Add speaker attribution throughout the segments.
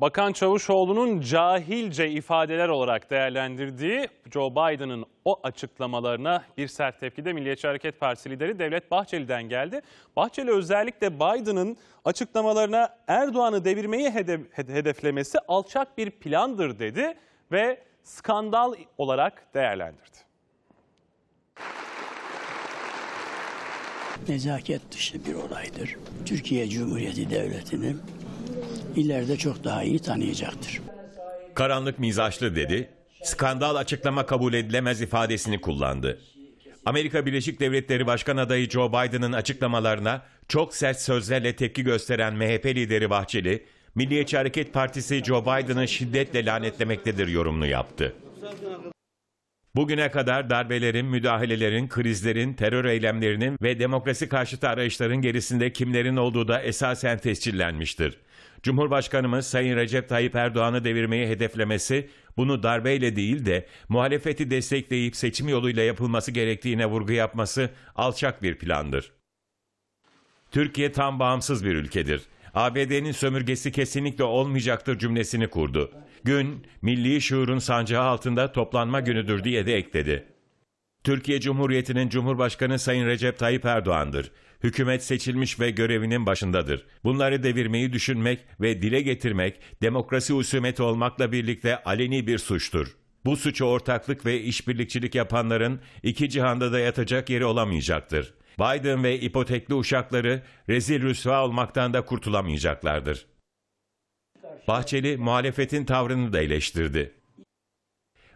Speaker 1: Bakan Çavuşoğlu'nun cahilce ifadeler olarak değerlendirdiği Joe Biden'ın o açıklamalarına bir sert tepki de Milliyetçi Hareket Partisi lideri Devlet Bahçeli'den geldi. Bahçeli özellikle Biden'ın açıklamalarına Erdoğan'ı devirmeyi hedef- hedeflemesi alçak bir plandır dedi ve skandal olarak değerlendirdi.
Speaker 2: nezaket dışı bir olaydır. Türkiye Cumhuriyeti Devleti'ni ileride çok daha iyi tanıyacaktır.
Speaker 3: Karanlık mizaçlı dedi, skandal açıklama kabul edilemez ifadesini kullandı. Amerika Birleşik Devletleri Başkan adayı Joe Biden'ın açıklamalarına çok sert sözlerle tepki gösteren MHP lideri Bahçeli, Milliyetçi Hareket Partisi Joe Biden'ı şiddetle lanetlemektedir yorumunu yaptı. Bugüne kadar darbelerin, müdahalelerin, krizlerin, terör eylemlerinin ve demokrasi karşıtı arayışların gerisinde kimlerin olduğu da esasen tescillenmiştir. Cumhurbaşkanımız Sayın Recep Tayyip Erdoğan'ı devirmeyi hedeflemesi, bunu darbeyle değil de muhalefeti destekleyip seçim yoluyla yapılması gerektiğine vurgu yapması alçak bir plandır. Türkiye tam bağımsız bir ülkedir. ABD'nin sömürgesi kesinlikle olmayacaktır cümlesini kurdu. Gün, milli şuurun sancağı altında toplanma günüdür diye de ekledi. Türkiye Cumhuriyeti'nin Cumhurbaşkanı Sayın Recep Tayyip Erdoğan'dır. Hükümet seçilmiş ve görevinin başındadır. Bunları devirmeyi düşünmek ve dile getirmek demokrasi husumeti olmakla birlikte aleni bir suçtur. Bu suça ortaklık ve işbirlikçilik yapanların iki cihanda da yatacak yeri olamayacaktır. Biden ve ipotekli uşakları rezil rüsva olmaktan da kurtulamayacaklardır. Bahçeli muhalefetin tavrını da eleştirdi.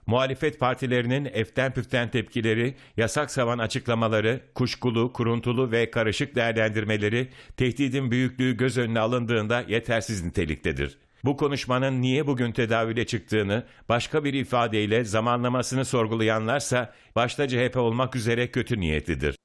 Speaker 3: Muhalefet partilerinin eften püften tepkileri, yasak savan açıklamaları, kuşkulu, kuruntulu ve karışık değerlendirmeleri tehdidin büyüklüğü göz önüne alındığında yetersiz niteliktedir. Bu konuşmanın niye bugün tedavüle çıktığını başka bir ifadeyle zamanlamasını sorgulayanlarsa başta CHP olmak üzere kötü niyetlidir.